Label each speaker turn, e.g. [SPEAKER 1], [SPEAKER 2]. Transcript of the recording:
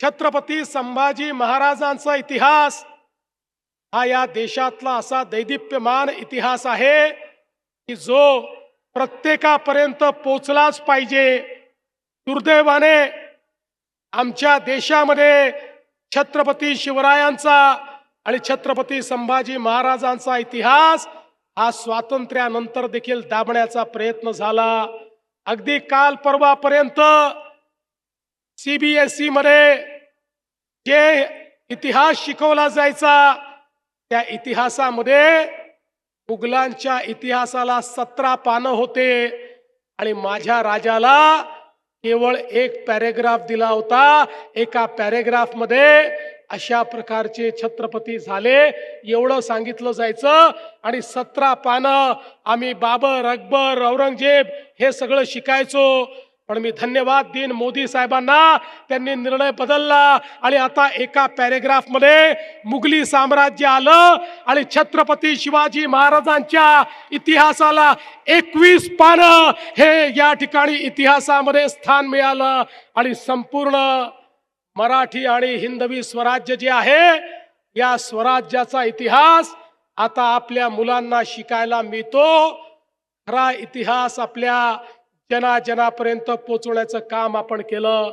[SPEAKER 1] छत्रपती संभाजी महाराजांचा इतिहास हा या देशातला असा दैदिप्यमान इतिहास आहे की जो प्रत्येकापर्यंत पोचलाच पाहिजे. दुर्दैवाने आमच्या देशामध्ये छत्रपती शिवरायांचा आणि छत्रपती संभाजी महाराजांचा इतिहास हा स्वातंत्र्यानंतर देखील दाबण्याचा प्रयत्न झाला. अगदी काल परवापर्यंत सीबीएसई मध्ये जे इतिहास शिकवला जायचा त्या इतिहासामध्ये मुघलांच्या इतिहासाला सतरा पानं होते आणि माझ्या राजाला केवळ एक पॅरेग्राफ दिला होता. एका पॅरेग्राफमध्ये अशा प्रकारचे छत्रपती झाले. एवढं सांगितलं जायचं आणि सतरा पानं आम्ही बाबर अकबर औरंगजेब हे सगळं शिकायचो. पण मी धन्यवाद देईन मोदी साहेबांना. त्यांनी निर्णय बदलला आणि आता एका पॅरेग्राफमध्ये मुघली साम्राज्य आलं आणि छत्रपती शिवाजी महाराजांच्या इतिहासाला एकवीस पानं हे या ठिकाणी इतिहासामध्ये स्थान मिळालं. आणि संपूर्ण मराठी आणि हिंदवी स्वराज्य जे आहे या स्वराज्याचा इतिहास आता आपल्या मुलांना शिकायला मिळतो. खरा इतिहास आपल्या जनाजनापर्यंत पोचवण्याचं काम आपण केलं.